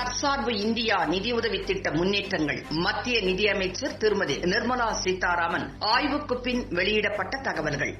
தற்சார்பு இந்தியா நிதியுதவி திட்ட முன்னேற்றங்கள். மத்திய நிதியமைச்சர் திருமதி நிர்மலா சீதாராமன் ஆய்வுக்கு பின் வெளியிடப்பட்ட தகவல்கள்.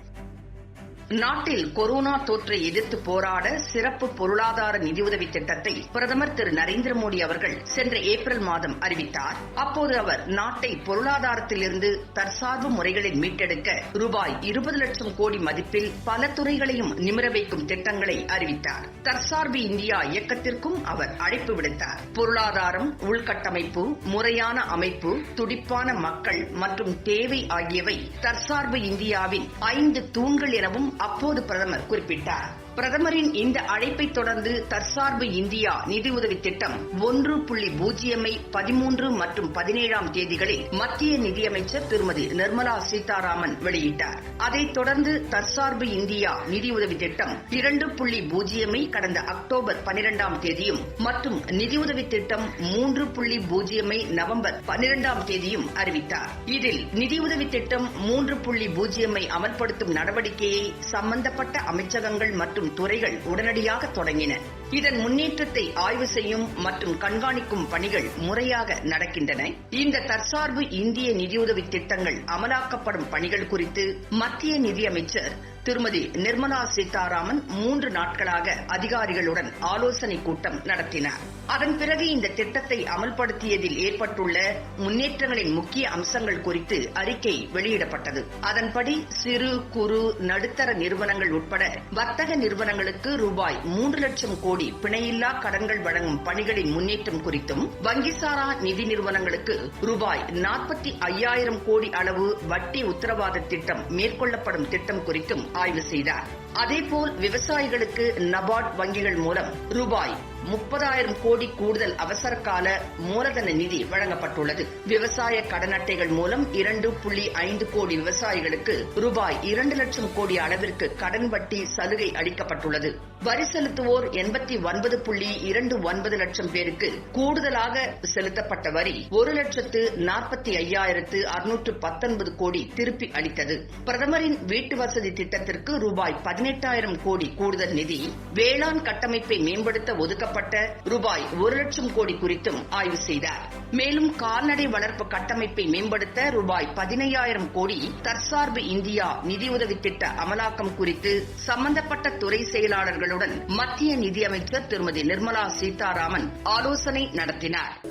நாட்டில் கொரோனா தொற்றை எதிர்த்து போராட சிறப்பு பொருளாதார நிதியுதவி திட்டத்தை பிரதமர் திரு நரேந்திர மோடி அவர்கள் சென்ற ஏப்ரல் மாதம் அறிவித்தார். அப்போது அவர் நாட்டை பொருளாதாரத்திலிருந்து தற்சார்பு முறைகளில் மீட்டெடுக்க ரூபாய் இருபது லட்சம் கோடி மதிப்பில் பல துறைகளையும் நிமிர வைக்கும் திட்டங்களை அறிவித்தார். தற்சார்பு இந்தியா இயக்கத்திற்கும் அவர் அழைப்பு விடுத்தார். பொருளாதாரம் உள்கட்டமைப்பு முறையான அமைப்பு துடிப்பான மக்கள் மற்றும் தேவை ஆகியவை தற்சார்பு இந்தியாவின் ஐந்து தூண்கள் எனவும் அப்போது பிரதமர் குறிப்பிட்டார். பிரதமரின் இந்த அழைப்பை தொடர்ந்து தற்சார்பு இந்தியா நிதியுதவி திட்டம் ஒன்று புள்ளி பூஜ்ஜியமை பதிமூன்று மற்றும் பதினேழாம் தேதிகளில் மத்திய நிதியமைச்சர் திருமதி நிர்மலா சீதாராமன் வெளியிட்டார். அதைத் தொடர்ந்து தற்சார்பு இந்தியா நிதியுதவி திட்டம் இரண்டு புள்ளி பூஜ்ஜியமை கடந்த அக்டோபர் பனிரெண்டாம் தேதியும் மற்றும் நிதியுதவி திட்டம் மூன்று புள்ளி பூஜ்ஜியமை நவம்பர் பனிரெண்டாம் தேதியும் அறிவித்தார். இதில் நிதியுதவி திட்டம் மூன்று புள்ளி பூஜ்ஜியமை அமல்படுத்தும் நடவடிக்கையை சம்பந்தப்பட்ட அமைச்சகங்கள் மற்றும் துறைகள் உடனடியாக தொடங்கின. இதன் முன்னேற்றத்தை ஆய்வு செய்யும் மற்றும் கண்காணிக்கும் பணிகள் முறையாக நடக்கின்றன. இந்த தற்சார்பு இந்திய நிதியுதவி திட்டங்கள் அமலாக்கப்படும் பணிகள் குறித்து மத்திய நிதியமைச்சர் திருமதி நிர்மலா சீதாராமன் மூன்று நாட்களாக அதிகாரிகளுடன் ஆலோசனை கூட்டம் நடத்தினார். அதன் பிறகு இந்த திட்டத்தை அமல்படுத்தியதில் ஏற்பட்டுள்ள முன்னேற்றங்களின் முக்கிய அம்சங்கள் குறித்து அறிக்கை வெளியிடப்பட்டது. அதன்படி சிறு குறு நடுத்தர நிறுவனங்கள் உட்பட வர்த்தக நிறுவனங்களுக்கு ரூபாய் மூன்று லட்சம் கோடி பிணையில்லா கடன்கள் வழங்கும் பணிகளின் முன்னேற்றம் குறித்தும் வங்கிசாரா நிதி நிறுவனங்களுக்கு ரூபாய் நாற்பத்தி ஐயாயிரம் கோடி அளவு வட்டி உத்தரவாத திட்டம் மேற்கொள்ளப்படும் திட்டம் குறித்தும் ஆய்வு செய்தார். அதேபோல் விவசாயிகளுக்கு நபார்ட் வங்கிகள் மூலம் ரூபாய் முப்பதாயிரம் கோடி கூடுதல் அவசர கால மூலதன நிதி வழங்கப்பட்டுள்ளது. விவசாய கடன் அட்டைகள் மூலம் இரண்டு புள்ளி ஐந்து கோடி விவசாயிகளுக்கு ரூபாய் இரண்டு லட்சம் கோடி அளவிற்கு கடன் வட்டி சலுகை அளிக்கப்பட்டுள்ளது. வரி செலுத்துவோர் எண்பத்தி ஒன்பது புள்ளி இரண்டு ஒன்பது லட்சம் பேருக்கு கூடுதலாக செலுத்தப்பட்ட வரி ஒரு லட்சத்து நாற்பத்தி ஐயாயிரத்து அறுநூற்று பத்தொன்பது கோடி திருப்பி அளித்தது. பிரதமரின் வீட்டு வசதி திட்டத்திற்கு ரூபாய் பதினெட்டாயிரம் கோடி கூடுதல் நிதி வேளாண் கட்டமைப்பை மேம்படுத்த ஒதுக்கப்பட்ட ரூபாய் ஒரு லட்சம் கோடி குறித்தும் ஆய்வு செய்தார். மேலும் கால்நடை வளர்ப்பு கட்டமைப்பை மேம்படுத்த ரூபாய் பதினையாயிரம் கோடி தற்சார்பு இந்தியா நிதியுதவி திட்ட அமலாக்கம் குறித்து சம்பந்தப்பட்ட துறை செயலாளர்களுடன் மத்திய நிதியமைச்சர் திருமதி நிர்மலா சீதாராமன் ஆலோசனை நடத்தினார்.